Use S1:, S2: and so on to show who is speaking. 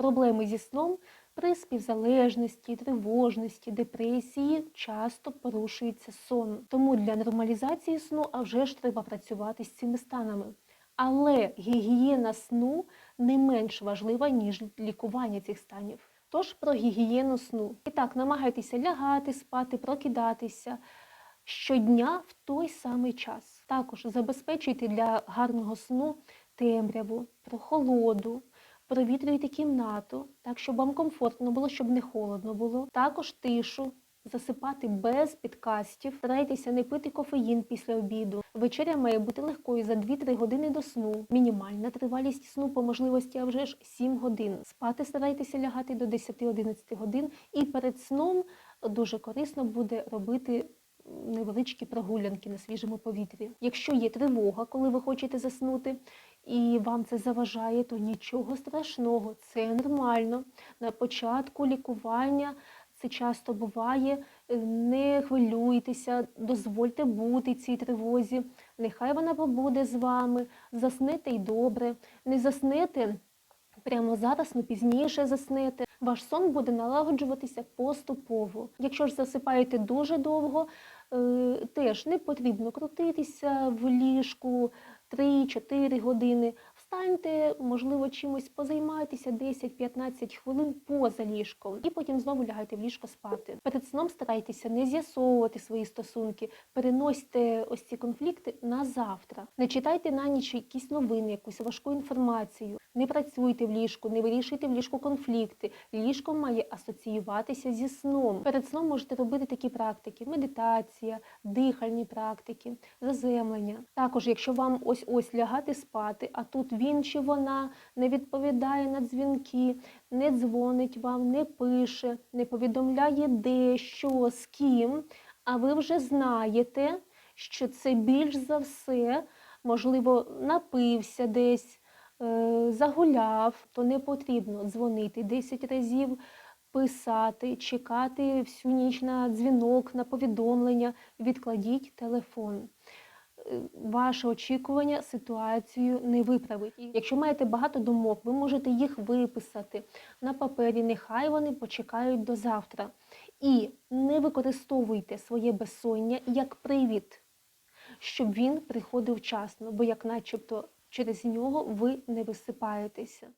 S1: Проблеми зі сном при співзалежності, тривожності, депресії часто порушується сон. Тому для нормалізації сну а вже ж треба працювати з цими станами. Але гігієна сну не менш важлива, ніж лікування цих станів. Тож про гігієну сну. І так, намагайтеся лягати, спати, прокидатися щодня в той самий час. Також забезпечуйте для гарного сну темряву, прохолоду, провітрюйте кімнату, так, щоб вам комфортно було, щоб не холодно було. Також тишу. Засипати без підкастів, старайтеся не пити кофеїн після обіду. Вечеря має бути легкою за 2-3 години до сну. Мінімальна тривалість сну по можливості, а вже ж 7 годин. Спати старайтеся лягати до 10-11 годин. І перед сном дуже корисно буде робити невеличкі прогулянки на свіжому повітрі. Якщо є тривога, коли ви хочете заснути, і вам це заважає, то нічого страшного, це нормально. На початку лікування це часто буває. Е, Не хвилюйтеся, дозвольте бути цій тривозі. Нехай вона побуде з вами, заснете й добре. Не заснете прямо зараз, ну пізніше заснете. Ваш сон буде налагоджуватися поступово. Якщо ж засипаєте дуже довго, е, теж не потрібно крутитися в ліжку 3-4 години. Встаньте, можливо, чимось позаймайтеся 10-15 хвилин поза ліжком, і потім знову лягайте в ліжко спати. Перед сном старайтеся не з'ясовувати свої стосунки, переносьте ось ці конфлікти на завтра. Не читайте на ніч якісь новини, якусь важку інформацію. Не працюйте в ліжку, не вирішуйте в ліжку конфлікти. Ліжко має асоціюватися зі сном. Перед сном можете робити такі практики: медитація, дихальні практики, заземлення. Також, якщо вам ось ось лягати спати, а тут він чи вона не відповідає на дзвінки, не дзвонить вам, не пише, не повідомляє де, що, з ким, а ви вже знаєте, що це більш за все, можливо, напився десь, е, загуляв, то не потрібно дзвонити 10 разів, писати, чекати всю ніч на дзвінок, на повідомлення. Відкладіть телефон. Ваше очікування ситуацію не виправить. І Якщо маєте багато думок, ви можете їх виписати на папері. Нехай вони почекають до завтра. І не використовуйте своє безсоння як привід, щоб він приходив вчасно, бо як начебто через нього ви не висипаєтеся.